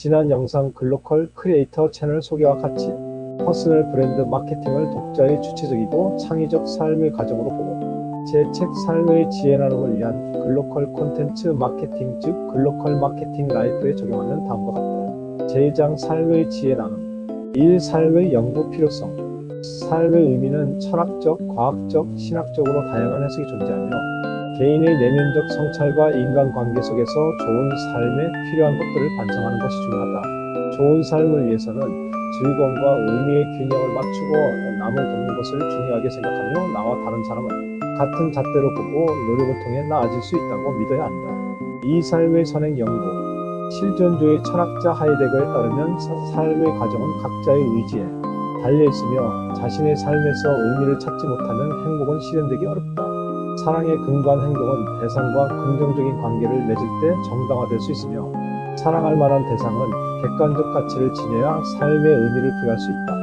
지난 영상 글로컬 크리에이터 채널 소개와 같이 퍼스널 브랜드 마케팅을 독자의 주체적이고 창의적 삶의 과정으로 보고 제 책 삶의 지혜 나눔을 위한 글로컬 콘텐츠 마케팅 즉 글로컬 마케팅 라이프에 적용하면 다음과 같다. 제2장 삶의 지혜 나눔 1. 삶의 연구 필요성 삶의 의미는 철학적, 과학적, 신학적으로 다양한 해석이 존재하며 개인의 내면적 성찰과 인간관계 속에서 좋은 삶에 필요한 것들을 반성하는 것이 중요하다. 좋은 삶을 위해서는 즐거움과 의미의 균형을 맞추고 남을 돕는 것을 중요하게 생각하며 나와 다른 사람을 같은 잣대로 보고 노력을 통해 나아질 수 있다고 믿어야 한다. 이 삶의 선행 연구 실존주의 철학자 하이데거에 따르면 사- 삶의 과정은 각자의 의지에 달려 있으며 자신의 삶에서 의미를 찾지 못하면 행복은 실현되기 어렵다. 사랑에 근거한 행동은 대상과 긍정적인 관계를 맺을 때 정당화될 수 있으며 사랑할 만한 대상은 객관적 가치를 지녀야 삶의 의미를 부여할 수 있다.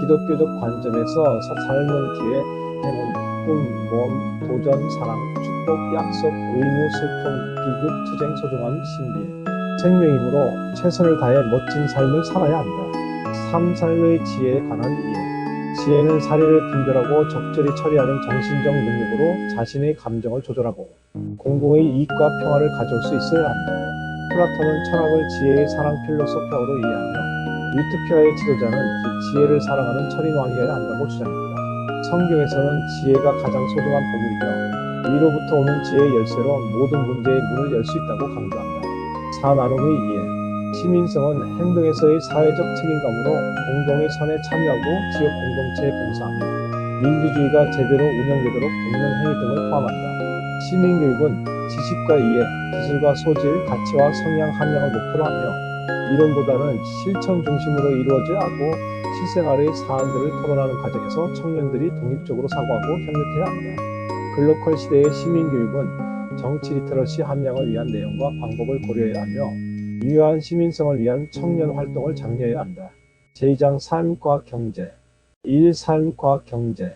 기독교적 관점에서 사- 삶은 기회, 행운, 꿈, 모험, 도전, 사랑, 축복, 약속, 의무, 슬픔, 비극, 투쟁, 소중함, 신비해. 생명이므로 최선을 다해 멋진 삶을 살아야 한다. 삶 삶의 지혜에 관한 이해. 지혜는 사리를 분별하고 적절히 처리하는 정신적 능력으로 자신의 감정을 조절하고 공공의 이익과 평화를 가져올 수 있어야 한다. 플라톤은 철학을 지혜의 사랑 필로소피아로 이해하며 유토피아의 지도자는 그 지혜를 사랑하는 철인왕이어야 한다고 주장했다. 성경에서는 지혜가 가장 소중한 보물이며 위로부터 오는 지혜의 열쇠로 모든 문제의 문을 열 수 있다고 강조한다. 사나눔의 이해 시민성은 행동에서의 사회적 책임감으로 공동의 선에 참여하고 지역 공동체에 봉사하며 민주주의가 제대로 운영되도록 돕는 행위 등을 포함한다. 시민교육은 지식과 이해, 기술과 소질, 가치와 성향 함량을 목표로 하며 이론보다는 실천 중심으로 이루어져야 하고 실생활의 사안들을 토론하는 과정에서 청년들이 독립적으로 사고하고 협력해야 한다. 글로컬 시대의 시민교육은 정치 리터러시 함량을 위한 내용과 방법을 고려해야 하며 유효한 시민성을 위한 청년 활동을 장려해야 한다. 제2장 삶과 경제 1. 삶과 경제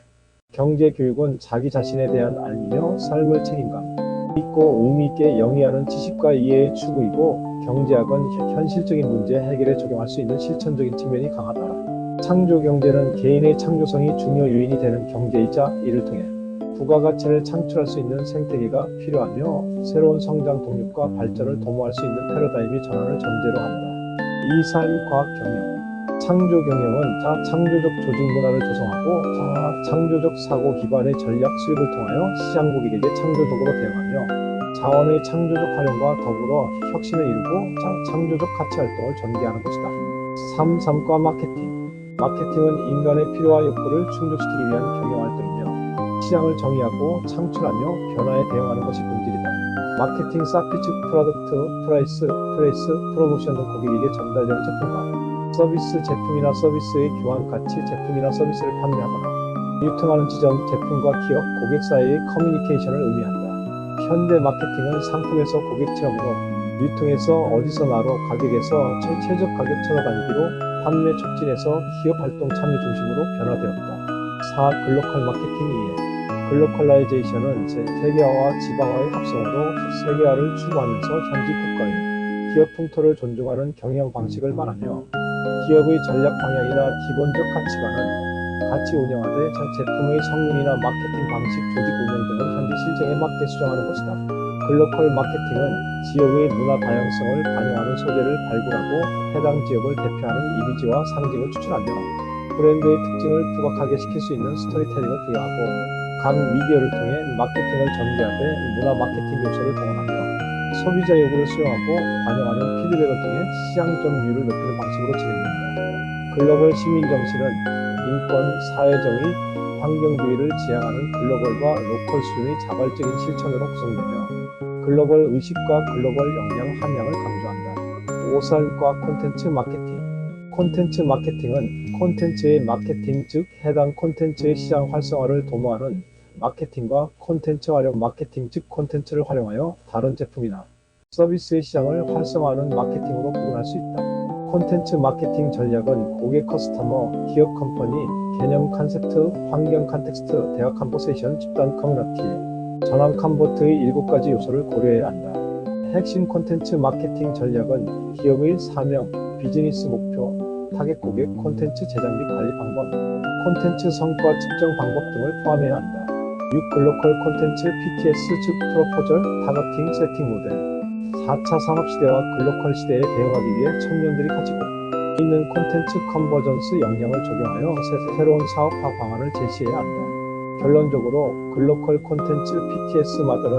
경제 교육은 자기 자신에 대한 알미며 삶의 책임감 있고 의미 있게 영위하는 지식과 이해의 추구이고 경제학은 현- 현실적인 문제 해결에 적용할 수 있는 실천적인 측면이 강하다. 창조 경제는 개인의 창조성이 중요 요인이 되는 경제이자 이를 통해 부가가치를 창출할 수 있는 생태계가 필요하며 새로운 성장 동력과 발전을 도모할 수 있는 패러다임의 전환을 전제로 한다. 이삶 과학 경영 창조 경영은 자 창조적 조직 문화를 조성하고 자 창조적 사고 기반의 전략 수립을 통하여 시장 고객에게 창조적으로 대응하며 자원의 창조적 활용과 더불어 혁신을 이루고 자 창조적 가치 활동을 전개하는 것이다. 3. 삶과 마케팅 마케팅은 인간의 필요와 욕구를 충족시키기 위한 경영 활동이며 시장을 정의하고 창출하며 변화에 대응하는 것이 본질이다. 마케팅 사피 즉 프로덕트, 프라이스, 프레이스, 프로모션 등 고객에게 전달되는 제품과 서비스 제품이나 서비스의 교환 가치 제품이나 서비스를 판매하거나 유통하는 지점 제품과 기업, 고객 사이의 커뮤니케이션을 의미한다. 현대 마케팅은 상품에서 고객 체험으로 유통에서 어디서 나로 가격에서 최, 최적 가격 찾아다니기로 판매 촉진에서 기업 활동 참여 중심으로 변화되었다. 4. 글로컬 마케팅 이해 글로컬라이제이션은 세- 세계화와 지방화의 합성으로 세계화를 추구하면서 현지 국가의 기업 풍토를 존중하는 경영 방식을 말하며 기업의 전략 방향이나 기본적 가치관은 가치 운영하되 자- 제품의 성능이나 마케팅 방식, 조직 운영 등을 현지 실정에 맞게 수정하는 것이다. 글로컬 마케팅은 지역의 문화 다양성을 반영하는 소재를 발굴하고 해당 지역을 대표하는 이미지와 상징을 추출하며 브랜드의 특징을 부각하게 시킬 수 있는 스토리텔링을 부여하고 각 미디어를 통해 마케팅을 전개하되 문화 마케팅 요소를 동원하며 소비자 요구를 수용하고 반영하는 피드백을 통해 시장 점유율을 높이는 방식으로 진행된다. 글로벌 시민 정신은 인권, 사회정의, 환경주의를 지향하는 글로벌과 로컬 수준의 자발적인 실천으로 구성되며 글로벌 의식과 글로벌 역량 함량을 강조한다. 오살과 콘텐츠 마케팅 콘텐츠 마케팅은 콘텐츠의 마케팅 즉 해당 콘텐츠의 시장 활성화를 도모하는 마케팅과 콘텐츠 활용 마케팅 즉 콘텐츠를 활용하여 다른 제품이나 서비스의 시장을 활성화하는 마케팅으로 구분할 수 있다. 콘텐츠 마케팅 전략은 고객 커스터머, 기업 컴퍼니, 개념 컨셉트, 환경 컨텍스트, 대화 컴포세이션, 집단 커뮤니티, 전환 컨버트의 일곱 가지 요소를 고려해야 한다. 핵심 콘텐츠 마케팅 전략은 기업의 사명, 비즈니스 목표, 타겟 고객 콘텐츠 제작 및 관리 방법, 콘텐츠 성과 측정 방법 등을 포함해야 한다. 6. 글로컬 콘텐츠 PTS 즉 프로포절 타겟팅 세팅 모델 4차 산업시대와 글로컬 시대에 대응하기 위해 청년들이 가지고 있는 콘텐츠 컨버전스 역량을 적용하여 새- 새로운 사업화 방안을 제시해야 한다. 결론적으로 글로컬 콘텐츠 PTS 마들은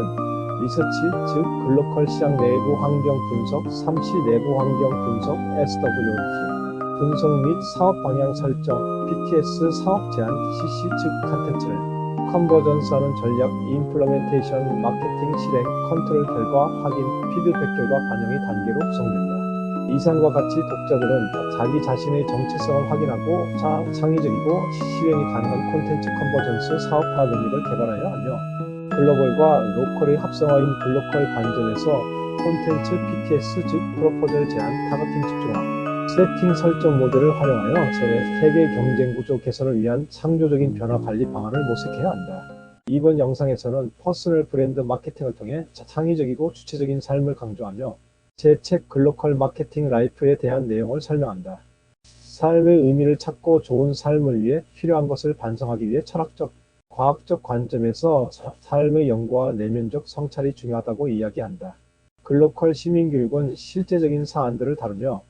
리서치 즉 글로컬 시장 내부 환경 분석, 3시 내부 환경 분석 SWOT 분석 및 사업 방향 설정 PTS 사업 제안 CC 즉 컨텐츠를 컨버전스하는 전략 임플레멘테이션 마케팅 실행 컨트롤 결과 확인 피드백 결과 반영이 단계로 구성된다. 이상과 같이 독자들은 자기 자신의 정체성을 확인하고 자, 창의적이고 실행이 가능한 콘텐츠 컨버전스 사업화 능력을 개발하여야 하며 글로벌과 로컬의 합성화인 글로컬 관점에서 콘텐츠 PTS 즉 프로포절 제안 타겟팅 집중화 세팅 설정 모델을 활용하여 세- 세계 경쟁 구조 개선을 위한 창조적인 변화 관리 방안을 모색해야 한다. 이번 영상에서는 퍼스널 브랜드 마케팅을 통해 창의적이고 주체적인 삶을 강조하며 제 책 글로컬 마케팅 라이프에 대한 내용을 설명한다. 삶의 의미를 찾고 좋은 삶을 위해 필요한 것을 반성하기 위해 철학적, 과학적 관점에서 사- 삶의 연구와 내면적 성찰이 중요하다고 이야기한다. 글로컬 시민교육은 실제적인 사안들을 다루며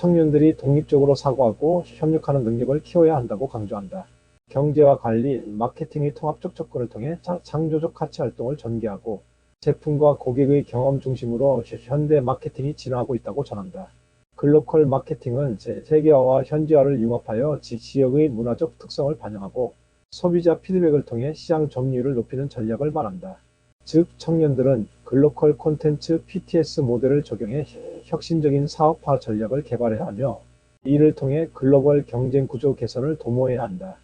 청년들이 독립적으로 사고하고 협력하는 능력을 키워야 한다고 강조한다. 경제와 관리, 마케팅의 통합적 접근을 통해 자- 창조적 가치 활동을 전개하고 제품과 고객의 경험 중심으로 현대 마케팅이 진화하고 있다고 전한다. 글로컬 마케팅은 세- 세계화와 현지화를 융합하여 지- 지역의 문화적 특성을 반영하고 소비자 피드백을 통해 시장 점유율을 높이는 전략을 말한다. 즉, 청년들은 글로컬 콘텐츠 PTS 모델을 적용해 혁신적인 사업화 전략을 개발해야 하며 이를 통해 글로벌 경쟁 구조 개선을 도모해야 한다.